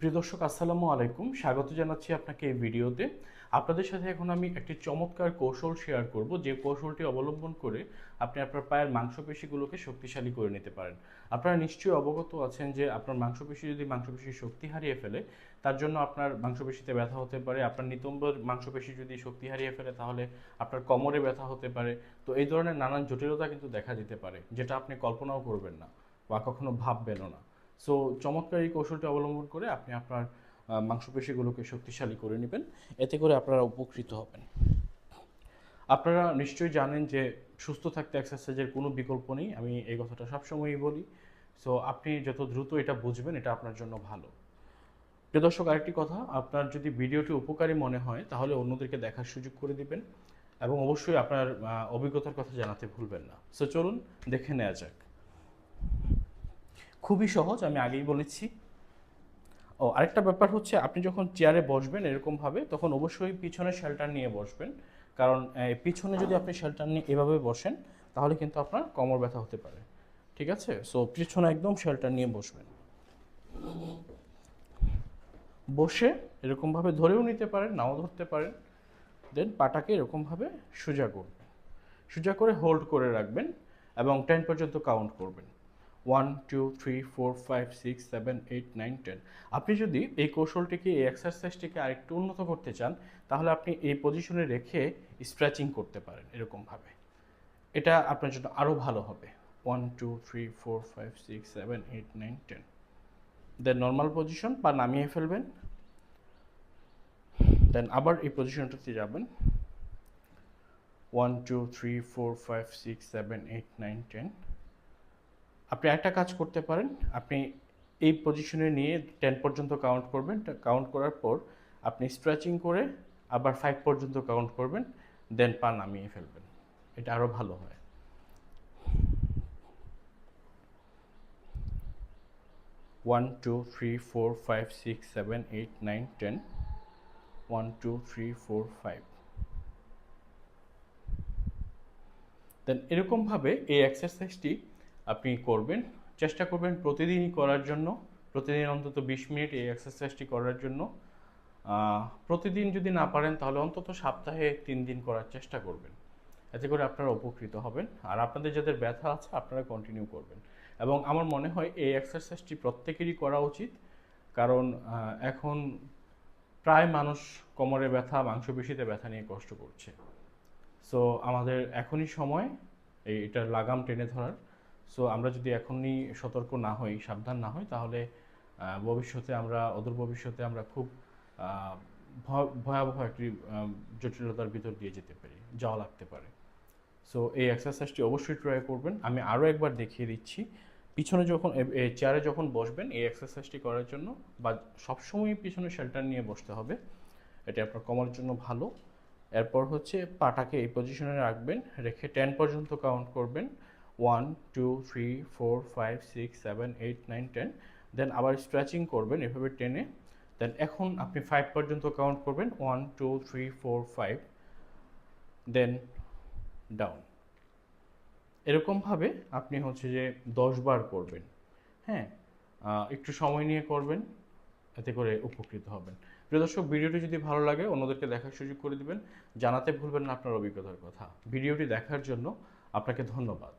প্রিয় দর্শক, আসসালামু আলাইকুম। স্বাগত জানাচ্ছি আপনাকে এই ভিডিওতে। আপনাদের সাথে এখন আমি একটি চমৎকার কৌশল শেয়ার করব। যে কৌশলটি অবলম্বন করে আপনি আপনার পায়ের মাংসপেশিগুলোকে শক্তিশালী করে নিতে পারেন। আপনারা নিশ্চয়ই অবগত আছেন যে আপনার মাংসপেশি যদি মাংসপেশির শক্তি হারিয়ে ফেলে, তার জন্য আপনার মাংসপেশিতে ব্যথা হতে পারে। আপনার নিতম্বর মাংসপেশি যদি শক্তি হারিয়ে ফেলে, তাহলে আপনার কোমরে ব্যথা হতে পারে। তো এই ধরনের নানান জটিলতা কিন্তু দেখা দিতে পারে, যেটা আপনি কল্পনাও করবেন না বা কখনো ভাববেনও না। সো চমৎকার এই কৌশলটি অবলম্বন করে আপনি আপনার মাংসপেশিগুলোকে শক্তিশালী করে নেবেন। এতে করে আপনারা উপকৃত হবেন। আপনারা নিশ্চয়ই জানেন যে সুস্থ থাকতে এক্সারসাইজের কোনো বিকল্প নেই। আমি এই কথাটা সবসময়ই বলি। সো আপনি যত দ্রুত এটা বুঝবেন, এটা আপনার জন্য ভালো। প্রিয় দর্শক, আরেকটি কথা, আপনার যদি ভিডিওটি উপকারী মনে হয়, তাহলে অন্যদেরকে দেখার সুযোগ করে দিবেন এবং অবশ্যই আপনার অভিজ্ঞতার কথা জানাতে ভুলবেন না। সো চলুন, দেখে নেওয়া যাক। খুবই সহজ, আমি আগেই বলেছি। ও, আরেকটা ব্যাপার হচ্ছে, আপনি যখন চেয়ারে বসবেন এরকমভাবে তখন অবশ্যই পিছনে শেল্টার নিয়ে বসবেন। কারণ পিছনে যদি আপনি শেল্টার নিয়ে এভাবে বসেন, তাহলে কিন্তু আপনার কোমর ব্যথা হতে পারে। ঠিক আছে? সো পিছনে একদম শেল্টার নিয়ে বসবেন। বসে এরকমভাবে ধরেও নিতে পারেন, নাও ধরতে পারেন। দেন পাটাকে এরকমভাবে সোজা করবেন। সোজা করে হোল্ড করে রাখবেন এবং টেন পর্যন্ত কাউন্ট করবেন। One two three four five six seven eight nine ten আপনি যদি এই কৌশলটিকে, এই এক্সারসাইজটিকে আরেকটু উন্নত করতে চান, তাহলে আপনি এই পজিশনে রেখে স্ট্রেচিং করতে পারেন এরকমভাবে। এটা আপনার জন্য আরও ভালো হবে। One two three four five six seven eight nine ten then normal position বা নামিয়ে ফেলবেন। দেন আবার এই পজিশনটাতে যাবেন। One two three four five six seven eight nine ten আপনি একটা কাজ করতে পারেন। আপনি এই পজিশনে নিয়ে টেন পর্যন্ত কাউন্ট করবেন। কাউন্ট করার পর আপনি স্ট্রেচিং করে আবার ফাইভ পর্যন্ত কাউন্ট করবেন দেন পা নামিয়ে ফেলবেন। এটা আরও ভালো হয়। One two three four five six seven eight nine ten one two three four five then এরকমভাবে এই এক্সারসাইজটি আপনি করবেন, চেষ্টা করবেন প্রতিদিনই করার জন্য, প্রতিদিন অন্তত বিশ মিনিট এই এক্সারসাইজটি করার জন্য। প্রতিদিন যদি না পারেন তাহলে অন্তত সপ্তাহে তিন দিন করার চেষ্টা করবেন। এতে করে আপনারা উপকৃত হবেন। আর আপনাদের যাদের ব্যথা আছে, আপনারা কন্টিনিউ করবেন। এবং আমার মনে হয় এই এক্সারসাইজটি প্রত্যেকেরই করা উচিত। কারণ এখন প্রায় মানুষ কোমরে ব্যথা, মাংসপেশিতে ব্যথা নিয়ে কষ্ট করছে। সো আমাদের এখনই সময়, এই এটার লাগাম টেনে ধরার। সো আমরা যদি এখনই সতর্ক না হই, সাবধান না হই, তাহলে ভবিষ্যতে আমরা, অদূর ভবিষ্যতে আমরা খুব ভয়- ভয়াবহ একটি জটিলতার ভিতর দিয়ে যেতে পারি, যাওয়া লাগতে পারে। সো এই এক্সারসাইজটি অবশ্যই ট্রাই করবেন। আমি আরও একবার দেখিয়ে দিচ্ছি। পিছনে যখন চেয়ারে যখন বসবেন, এই এক্সারসাইজটি করার জন্য বা সবসময় পিছনে শেল্টার নিয়ে বসতে হবে। এটা আপনার কোমরের জন্য ভালো। এরপর হচ্ছে, পাটাকে এই পজিশনে রাখবেন, রেখে টেন পর্যন্ত কাউন্ট করবেন। One two three four five six seven eight nine ten then আবার স্ট্রেচিং করবেন এভাবে টেনে। দেন এখন আপনি ফাইভ পর্যন্ত কাউন্ট করবেন। One two three four five then down এরকমভাবে আপনি হচ্ছে যে দশ বার করবেন। হ্যাঁ? একটু সময় নিয়ে করবেন। এতে করে উপকৃত হবেন। প্রিয় দর্শক, ভিডিওটি যদি ভালো লাগে, অন্যদেরকে দেখার সুযোগ করে দিবেন। জানাতে ভুলবেন না আপনার অভিজ্ঞতার কথা। ভিডিওটি দেখার জন্য আপনাকে ধন্যবাদ।